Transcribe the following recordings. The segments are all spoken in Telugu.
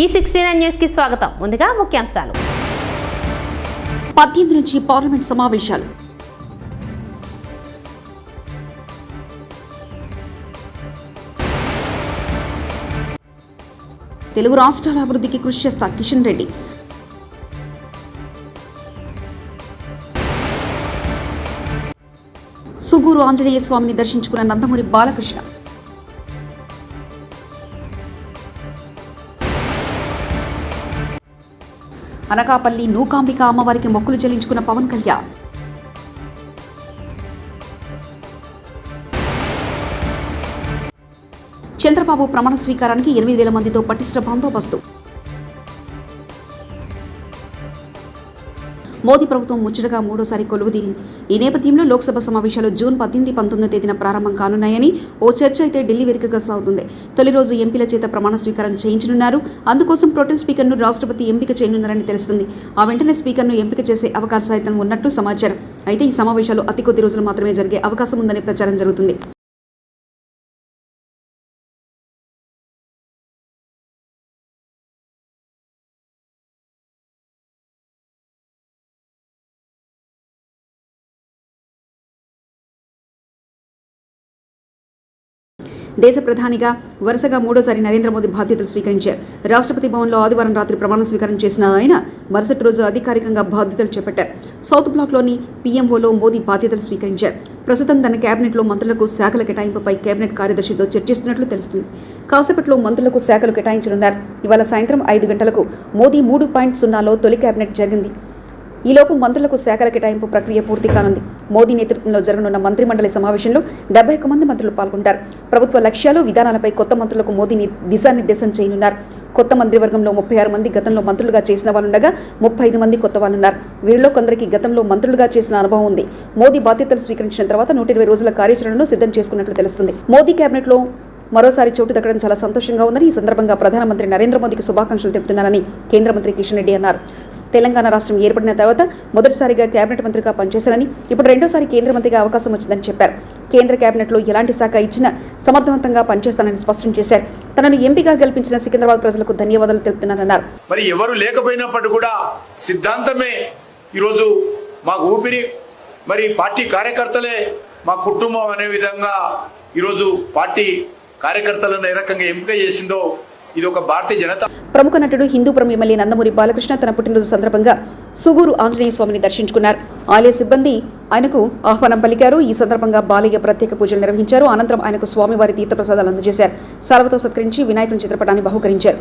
ఈ సిక్స్టీ నైన్ న్యూస్కి స్వాగతం. ముందుగా ముఖ్యాంశాలు. పద్దెనిమిది నుంచి పార్లమెంట్ సమావేశాలు. తెలుగు రాష్ట్రాల అభివృద్ధికి కృషి చేస్తా కిషన్ రెడ్డి. సుగూరు ఆంజనేయ స్వామిని దర్శించుకున్న నందమూరి బాలకృష్ణ. అనకాపల్లి నూకాంబిక అమ్మవారికి మొక్కులు చెల్లించుకున్న పవన్ కళ్యాణ్. చంద్రబాబు ప్రమాణ స్వీకారానికి ఎనిమిది వేల మందితో పటిష్ట బందోబస్తు. మోదీ ప్రభుత్వం ముచ్చటగా మూడోసారి కొలువుదీరింది. ఈ నేపథ్యంలో లోక్సభ సమావేశాలు జూన్ పద్దెనిమిది పంతొమ్మిదో తేదీన ప్రారంభం కానున్నాయని ఓ చర్చ అయితే ఢిల్లీ వేదికగా సాగుతుంది. తొలి రోజు ఎంపీల చేత ప్రమాణ స్వీకారం చేయించనున్నారు. అందుకోసం ప్రోటెం స్పీకర్ను రాష్ట్రపతి ఎంపిక చేయనున్నారని తెలుస్తుంది. ఆ వెంటనే స్పీకర్ను ఎంపిక చేసే అవకాశం అయితే ఉన్నట్టు సమాచారం. అయితే ఈ సమావేశాలు అతి కొద్ది రోజులు మాత్రమే జరిగే అవకాశం ఉందని ప్రచారం జరుగుతుంది. దేశ ప్రధానిగా వరుసగా మూడోసారి నరేంద్ర మోదీ బాధ్యతలు స్వీకరించారు. రాష్ట్రపతి భవన్లో ఆదివారం రాత్రి ప్రమాణ స్వీకారం చేసిన ఆయన మరుసటి రోజు అధికారికంగా బాధ్యతలు చేపట్టారు. సౌత్ బ్లాక్లోని పీఎంఓలో మోదీ బాధ్యతలు స్వీకరించారు. ప్రస్తుతం తన కేబినెట్లో మంత్రులకు శాఖల కేటాయింపుపై కేబినెట్ కార్యదర్శితో చర్చిస్తున్నట్లు తెలుస్తుంది. కాసేపట్లో మంత్రులకు శాఖలు కేటాయించనున్నారు. ఇవాళ సాయంత్రం ఐదు గంటలకు మోదీ మూడు పాయింట్ సున్నాలో తొలి కేబినెట్ జరిగింది. ఈలోపు మంత్రులకు శాఖల కేటాయింపు ప్రక్రియ పూర్తి కానుంది. మోదీ నేతృత్వంలో జరగనున్న మంత్రిమండలి సమావేశంలో డెబ్బై ఒక్క మంది మంత్రులు పాల్గొంటారు. ప్రభుత్వ లక్ష్యాలు విధానాలపై కొత్త మంత్రులకు మోదీ దిశానిర్దేశం చేయనున్నారు. కొత్త మంత్రివర్గంలో ముప్పై ఆరు మంది గతంలో మంత్రులుగా చేసిన వాళ్ళుండగా ముప్పై ఐదు మంది కొత్త వాళ్ళున్నారు. వీరిలో కొందరికి గతంలో మంత్రులుగా చేసిన అనుభవం ఉంది. మోదీ బాధ్యతలు స్వీకరించిన తర్వాత నూట ఇరవై రోజుల కార్యాచరణను సిద్ధం చేసుకున్నట్లు తెలుస్తుంది. మోదీ కేబినెట్లో మరోసారి చోటు దక్కడం చాలా సంతోషంగా ఉందని ఈ సందర్భంగా ప్రధానమంత్రి నరేంద్ర మోదీకి శుభాకాంక్షలు తెలుపుతున్నారని కేంద్ర మంత్రి కిషన్ రెడ్డి అన్నారు. తెలంగాణ రాష్ట్రం ఏర్పడిన తర్వాత మొదటిసారిగా కేబినెట్ మంత్రిగా పనిచేశారని ఇప్పుడు రెండోసారి కేంద్ర మంత్రిగా అవకాశం వచ్చిందని చెప్పారు. కేంద్ర కేబినెట్లో ఎలాంటి శాఖ ఇచ్చినా సమర్థవంతంగా పనిచేస్తానని స్పష్టం చేశారు. తనను ఎంపీగా గెలిపించిన సికింద్రాబాద్ ప్రజలకు ధన్యవాదాలు తెలుపుతున్నానన్నారు. మరి ఎవరు లేకపోయినప్పటికీ కూడా సిద్ధాంతమే ఈరోజు మాకు ఊపిరి. మరి పార్టీ కార్యకర్తలే మా కుటుంబం అనే విధంగా ఈరోజు పార్టీ కార్యకర్తలను ఏ రకంగా ఎంపిక చేసిందో ఇది ఒక భారతీయ జనతా ప్రముఖ నటుడు హిందూపురం ఎమ్మెల్యే నందమూరి బాలకృష్ణ తన పుట్టినరోజు సందర్భంగా సుగూరు ఆంజనేయ స్వామిని దర్శించుకున్నారు. ఆలయ సిబ్బంది ఆయనకు ఆహ్వానం పలికారు. ఈ సందర్భంగా బాలయ్య ప్రత్యేక పూజలు నిర్వహించారు. అనంతరం ఆయనకు స్వామివారి తీర్థప్రసాదాలు అందజేశారు. సాల్వతో సత్కరించి వినాయకుని చిత్రపటాన్ని బహుకరించారు.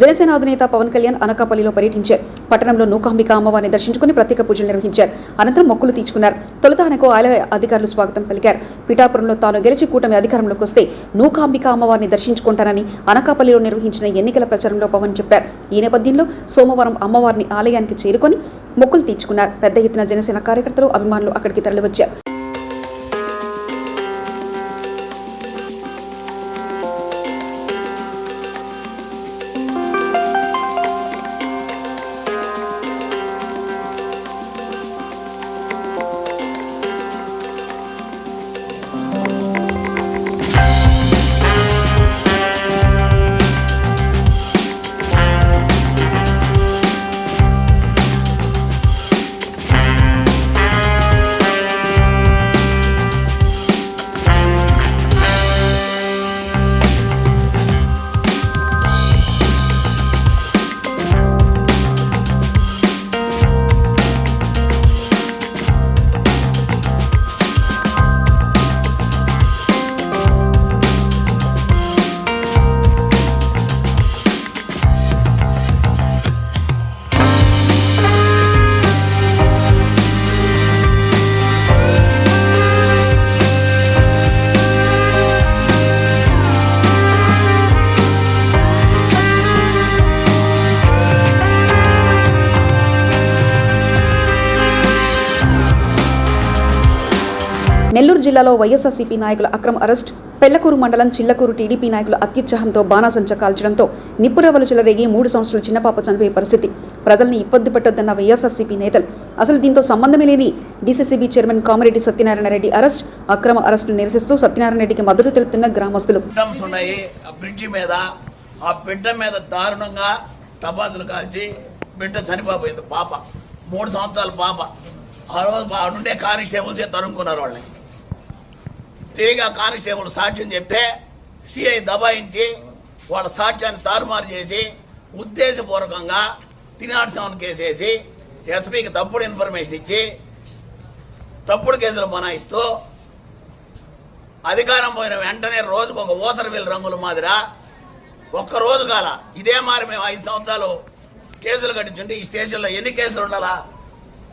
జనసేన అధినేత పవన్ కళ్యాణ్ అనకాపల్లిలో పర్యటించారు. పట్టణంలో నూకాంబిక అమ్మవారిని దర్శించుకుని ప్రత్యేక పూజలు నిర్వహించారు. అనంతరం మొక్కులు తీర్చుకున్నారు. తొలుత ఆయనకు ఆలయ అధికారులు స్వాగతం పలికారు. పిఠాపురంలో తాను గెలిచి కూటమి అధికారంలోకి వస్తే నూకాంబిక అమ్మవారిని దర్శించుకుంటానని అనకాపల్లిలో నిర్వహించిన ఎన్నికల ప్రచారంలో పవన్ చెప్పారు. ఈ నేపథ్యంలో సోమవారం అమ్మవారిని ఆలయానికి చేరుకొని మొక్కులు తీర్చుకున్నారు. పెద్ద ఎత్తున జనసేన కార్యకర్తలు అభిమానులు అక్కడికి తరలివచ్చారు. జిల్లాలో వైఎస్ఆర్సీపీ నాయకుల అక్రమ అరెస్ట్ పెళ్ళకూరు మండలం చిల్లకూరు టీడీపీ నాయకులు అత్యుత్సాహంతో బాణాసంచ కాల్చడంతో నిప్పురవలు చెలరేగి మూడు సంవత్సరాల చిన్నపాప చనిపోయే పరిస్థితి. ప్రజల్ని ఇబ్బంది పెట్టొద్దన్న వైఎస్ఆర్సీపీ నేతలు అసలు దీంతో సంబంధమే లేని DCCB chairman Kamireddy Satyanarayana Reddy arrest అక్రమ అరెస్టును నిరసిస్తూ సత్యనారాయణ రెడ్డికి మద్దతు తెలుపుతున్న గ్రామస్తులు. ఉన్నాయి. ఆ బ్రిడ్జి మీద ఆ బిడ్డ మీద దారుణంగా టపాసులు కాల్చి బిడ్డ చనిపోయింది పాప. మూడు సంవత్సరాల పాప. ఆ రోజు ఆడుండే కానిస్టేబుల్స్ తరుముకున్నారు వాళ్ళని. తిరిగి ఆ కానిస్టేబుల్ సాక్ష్యం చెప్తే సిఐ దబాయించి వాళ్ళ సాక్ష్యాన్ని తారుమారు చేసి ఉద్దేశపూర్వకంగా తినాడు సెవెన్ కేసు వేసి ఎస్పీకి తప్పుడు ఇన్ఫర్మేషన్ ఇచ్చి తప్పుడు కేసులు బనాయిస్తూ అధికారం పోయిన వెంటనే రోజుకు ఒక ఓసరవీల్ రంగుల మాదిరా ఒక్క రోజు కాల ఇదే మారి మేము ఐదు సంవత్సరాలు కేసులు కట్టించుంటే ఈ స్టేషన్లో ఎన్ని కేసులు ఉండాలా?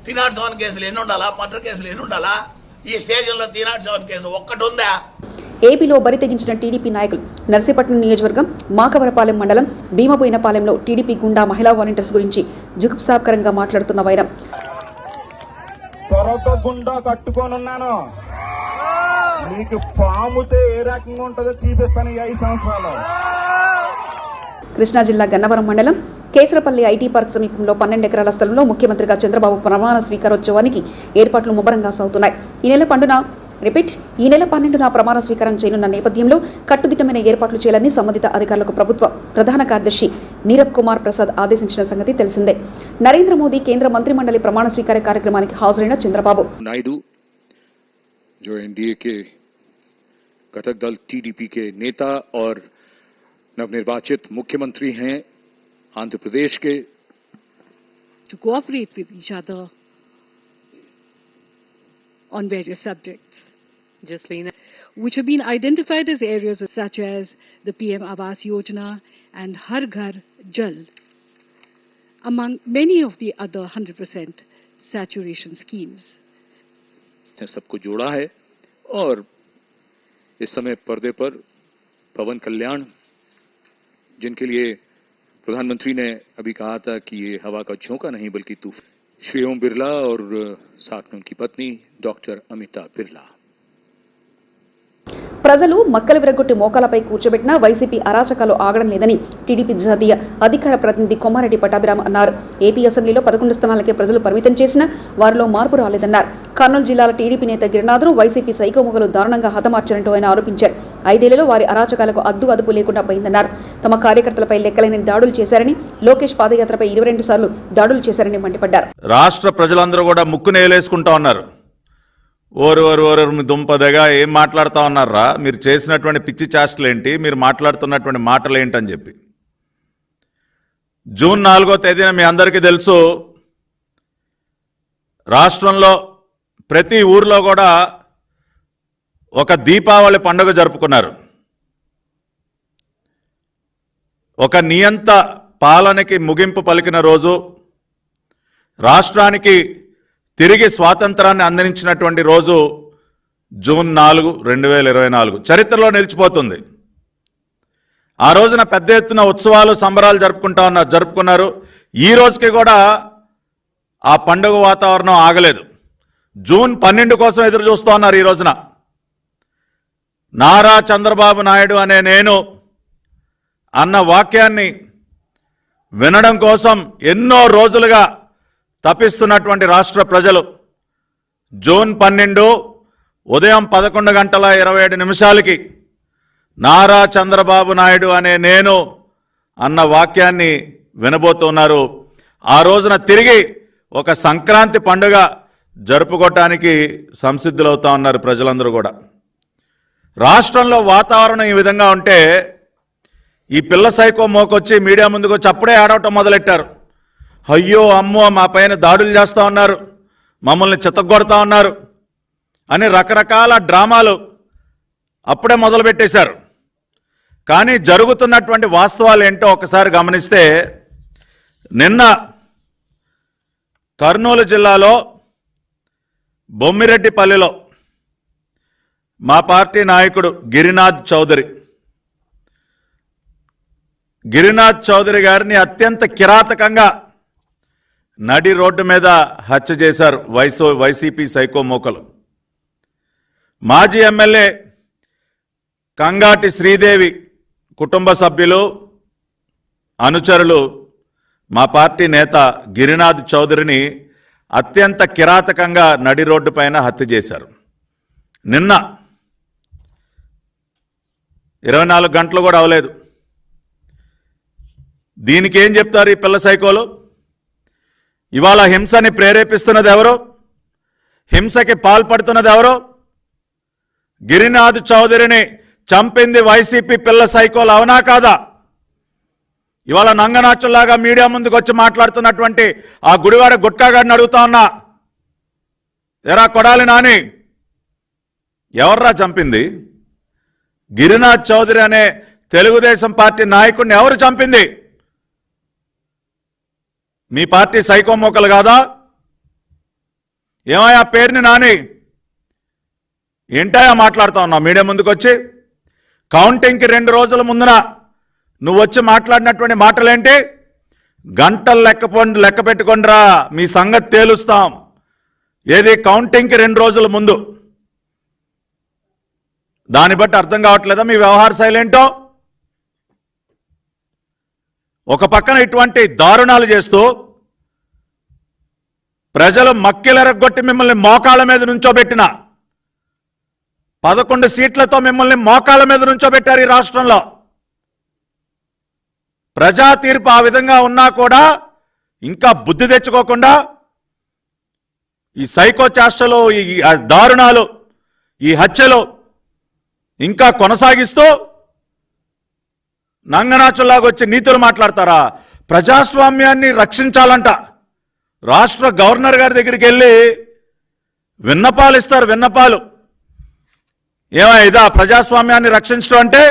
తినాడు సెవెన్ కేసులు ఎన్ని ఉండాలా? మటర్ కేసులు ఎన్ని ఉండాలా? ఈ స్టేషన్లో సెవెన్ కేసు ఒక్కటి ఉందా ఏపీలో బరి తెగించిన టీడీపీ నాయకులు నర్సీపట్నం నియోజకవర్గం మాకవరపాలెం మండలం భీమబోయినపాలెంలో టీడీపీ గుండా మహిళా వాలంటీర్స్ గురించి జుగుప్సాకరంగా మాట్లాడుతున్న వైరం. త్వరతో గుండా కట్టుకొని ఉన్నాను నీకు పాముతే ఏ రకంగా ఉంటుందో చూపిస్తాను ఈ ఐదు సంవత్సరాలు కృష్ణా జిల్లా గన్నవరం మండలం కేసరపల్లి ఐటీ పార్క్ సమీపంలో పన్నెండు ఎకరాల స్థలంలో ముఖ్యమంత్రిగా చంద్రబాబు ప్రమాణ స్వీకారోత్సవానికి ఏర్పాట్లు ముమ్మరంగా సాగుతున్నాయి ఈ నెల పండున రిపీట్ ఈ నెల పన్నెండున ప్రమాణ స్వీకారం చేయనున్న నేపథ్యంలో కట్టుదిట్టమైన ఏర్పాట్లు చేయాలని సంబంధిత అధికారులకు ప్రభుత్వ ప్రధాన కార్యదర్శి నీరబ్ కుమార్ ప్రసాద్ ఆదేశించిన సంగతి తెలిసిందే నరేంద్ర మోదీ కేంద్ర మంత్రిమండలి ప్రమాణ స్వీకార కార్యక్రమానికి హాజరైన చంద్రబాబు नायडू जो एनडीए के घटक दल टीडीपी के नेता और नवनिर्वाचित मुख्यमंत्री हैं आंध्र प्रदेश के। टू कोऑपरेट विद ज़्यादा on various subject Jasleen which have been identified as areas such as the PM Awas Yojana and Har Ghar Jal among many of the other 100% percent saturation schemes सबको जोड़ा है और इस समय पर्दे पर पवन कल्याण जिनके लिए प्रधानमंत्री ने अभी कहा था कि ये हवा का झोंका नहीं, बल्कि तूफ़ान। श्री ओम बिरला और साथ में उनकी पत्नी, डॉक्टर अमिता बिरला। ప్రజలు మక్కలు విరగొట్టి మోకాలపై కూర్చోబెట్టినా వైసీపీ అరాచకాలు ఆగడం లేదని టీడీపీ జాతీయ అధికార ప్రతినిధి కొమ్మారెడ్డి పటాభిరామ్ అన్నారు. ఏపీ అసెంబ్లీలో పదకొండు స్థానాలకే ప్రజలు పరిమితం చేసినా వారిలో మార్పు రాలేదన్నారు. కర్నూలు జిల్లాల టీడీపీ నేత గిరినాథును వైసీపీ సైకోముగలు దారుణంగా హతమార్చినట్టు ఆయన ఆరోపించారు. ఐదేళ్ళలో వారి అరాచకాలకు అద్దు అదుపు లేకుండా పోయిందన్నారు. తమ కార్యకర్తలపై లెక్కలేని దాడులు చేశారని లోకేష్ పాదయాత్రపై ఇరవై రెండు సార్లు దాడులు చేశారని మండిపడ్డారు. రాష్ట్ర ప్రజలందరూ కూడా ముక్కు నేలేసుకుంటా ఉన్నారు. ఓరు ఓరు దుంపదగా ఏం మాట్లాడుతూ ఉన్నారా మీరు చేసినటువంటి పిచ్చి చేష్టలు ఏంటి మీరు మాట్లాడుతున్నటువంటి మాటలు ఏంటని చెప్పి. జూన్ నాలుగో తేదీన మీ అందరికీ తెలుసు రాష్ట్రంలో ప్రతి ఊర్లో కూడా ఒక దీపావళి పండుగ జరుపుకున్నారు. ఒక నియంత పాలనకి ముగింపు పలికిన రోజు రాష్ట్రానికి తిరిగి స్వాతంత్రాన్ని అందించినటువంటి రోజు జూన్ నాలుగు రెండు వేల ఇరవై నాలుగు. చరిత్రలో నిలిచిపోతుంది. ఆ రోజున పెద్ద ఎత్తున ఉత్సవాలు సంబరాలు జరుపుకుంటా ఉన్నారు జరుపుకున్నారు. ఈ రోజుకి కూడా ఆ పండుగ వాతావరణం ఆగలేదు. జూన్ పన్నెండు కోసం ఎదురు చూస్తూ ఉన్నారు ఈ రోజున. నారా చంద్రబాబు నాయుడు అనే నేను అన్న వాక్యాన్ని వినడం కోసం ఎన్నో రోజులుగా తప్పిస్తున్నటువంటి రాష్ట్ర ప్రజలు జూన్ పన్నెండు ఉదయం పదకొండు గంటల ఇరవై ఏడు నిమిషాలకి నారా చంద్రబాబు నాయుడు అనే నేను అన్న వాక్యాన్ని వినబోతున్నారు. ఆ రోజున తిరిగి ఒక సంక్రాంతి పండుగ జరుపుకోవటానికి సంసిద్ధులవుతా ఉన్నారు ప్రజలందరూ కూడా. రాష్ట్రంలో వాతావరణం ఈ విధంగా ఉంటే ఈ పిల్ల సైకో మోకొచ్చి మీడియా ముందుకు వచ్చి అప్పుడే ఆడవటం మొదలెట్టారు. అయ్యో అమ్మో మా పైన దాడులు చేస్తూ ఉన్నారు. మమ్మల్ని చిత్తగొడతా ఉన్నారు. అని రకరకాల డ్రామాలు అప్పుడే మొదలుపెట్టేశారు. కానీ జరుగుతున్నటువంటి వాస్తవాలు ఏంటో ఒకసారి గమనిస్తే నిన్న కర్నూలు జిల్లాలో బొమ్మిరెడ్డిపల్లిలో మా పార్టీ నాయకుడు గిరినాథ్ చౌదరి గిరినాథ్ చౌదరి గారిని అత్యంత కిరాతకంగా నడి రోడ్డు మీద హత్య చేశారు వైసో వైసీపీ సైకో మోకలు. మాజీ ఎమ్మెల్యే కంగాటి శ్రీదేవి కుటుంబ సభ్యులు అనుచరులు మా పార్టీ నేత గిరినాథ్ చౌదరిని అత్యంత కిరాతకంగా నడి రోడ్డు పైన హత్య చేశారు. నిన్న ఇరవై నాలుగు గంటలు కూడా అవలేదు దీనికి ఏం చెప్తారు ఈ పిల్ల సైకోలో? ఇవాళ హింసని ప్రేరేపిస్తున్నది ఎవరో? హింసకి పాల్పడుతున్నది ఎవరో? గిరినాథ్ చౌదరిని చంపింది వైసీపీ పిల్ల సైకోలు అవునా కాదా? ఇవాళ నంగనాచుల్లాగా మీడియా ముందుకు వచ్చి మాట్లాడుతున్నటువంటి ఆ గుడివాడ గుట్కాగాడిని అడుగుతా ఉన్నా. ఎరా కొడాలి నాని ఎవర్రా చంపింది? గిరినాథ్ చౌదరి అనే తెలుగుదేశం పార్టీ నాయకుడిని ఎవరు చంపింది? మీ పార్టీ సైకో మోకలు కాదా? ఏమయ్యా పేరుని నాని? ఏంటాయా మాట్లాడుతా ఉన్నావు మీడియా ముందుకు వచ్చి కౌంటింగ్కి రెండు రోజుల ముందున నువ్వు వచ్చి మాట్లాడినటువంటి మాటలేంటి? గంటలు లెక్క లెక్క పెట్టుకొండ్రా మీ సంగతి తేలుస్తాం. ఏది కౌంటింగ్కి రెండు రోజుల ముందు? దాన్ని బట్టి అర్థం కావట్లేదా మీ వ్యవహార శైలి ఏంటో ఒక పక్కన ఇటువంటి దారుణాలు చేస్తూ ప్రజలు మక్కిలెరగొట్టి మిమ్మల్ని మోకాళ్ళ మీద నుంచోబెట్టిన పదకొండు సీట్లతో మిమ్మల్ని మోకాళ్ళ మీద నుంచోబెట్టారు ఈ రాష్ట్రంలో. ప్రజా తీర్పు ఆ విధంగా ఉన్నా కూడా ఇంకా బుద్ధి తెచ్చుకోకుండా ఈ సైకో చేష్టలు ఈ దారుణాలు ఈ హత్యలు ఇంకా కొనసాగిస్తూ నంగనాచుల్లాగా వచ్చి నీతులు మాట్లాడతారా? ప్రజాస్వామ్యాన్ని రక్షించాలంట. రాష్ట్ర గవర్నర్ గారి దగ్గరికి వెళ్ళి విన్నపాలు ఇస్తారు విన్నపాలు. ఏమో ఇదా ప్రజాస్వామ్యాన్ని రక్షించడం అంటే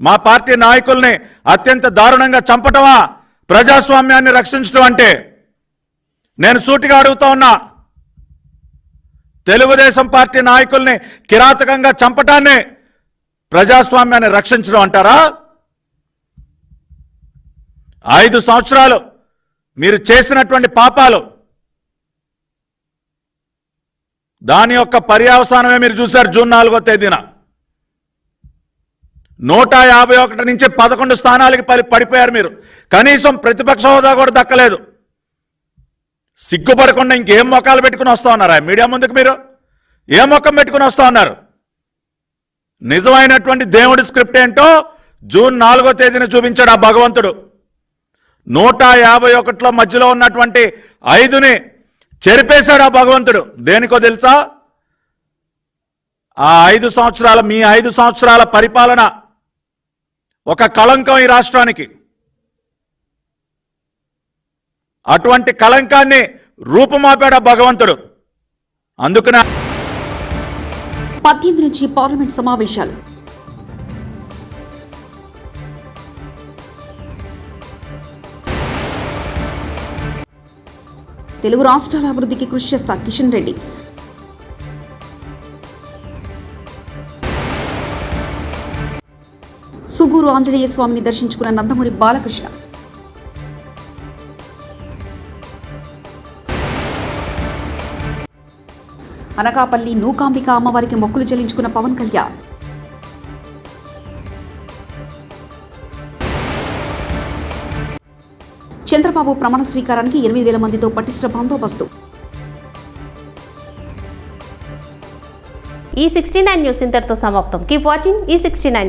మా పార్టీ నాయకుల్ని అత్యంత దారుణంగా చంపటమా? ప్రజాస్వామ్యాన్ని రక్షించడం అంటే. నేను సూటిగా అడుగుతా ఉన్నా తెలుగుదేశం పార్టీ నాయకుల్ని కిరాతకంగా చంపటాన్ని ప్రజాస్వామ్యాన్ని రక్షించడం అంటారా? ఐదు సంవత్సరాలు మీరు చేసినటువంటి పాపాలు. దాని యొక్క పర్యావసానమే మీరు చూశారు జూన్ నాలుగో తేదీన. నూట యాభై ఒకటి నుంచి పదకొండు స్థానాలకి పడి పడిపోయారు మీరు. కనీసం ప్రతిపక్ష హోదా కూడా దక్కలేదు. సిగ్గుపడకుండా ఇంకేం మొక్కలు పెట్టుకుని వస్తా ఉన్నారా మీడియా ముందుకు మీరు? ఏ మొక్కం పెట్టుకుని వస్తా ఉన్నారు? నిజమైనటువంటి దేవుడి స్క్రిప్ట్ ఏంటో జూన్ నాలుగో తేదీన చూపించాడు ఆ భగవంతుడు. నూట యాభై ఒకటిలో మధ్యలో ఉన్నటువంటి ఐదుని చెరిపేశాడు ఆ భగవంతుడు. దేనికో తెలుసా? ఆ ఐదు సంవత్సరాల మీ ఐదు సంవత్సరాల పరిపాలన ఒక కళంకం ఈ రాష్ట్రానికి. అటువంటి కళంకాన్ని రూపుమాపాడు భగవంతుడు. అందుకనే పద్దెనిమిది నుంచి పార్లమెంట్ సమావేశాలు. తెలుగు రాష్ట్రాల అభివృద్ధికి కృషి చేస్తా కిషన్ రెడ్డి. సుగూరు ఆంజనేయ స్వామిని దర్శించుకున్న నందమూరి బాలకృష్ణ. అనకాపల్లి నూకాంబిక అమ్మవారికి మొక్కులు చెల్లించుకున్న పవన్ కళ్యాణ్. చంద్రబాబు ప్రమాణ స్వీకారానికి ఎనిమిది వేల మందితో పటిష్ట బందోబస్తు. ఈ సిక్స్టీ నైన్ న్యూస్ ఇంతటితో సమాప్తం. కీప్ వాచింగ్ ఈ సిక్స్టీ నైన్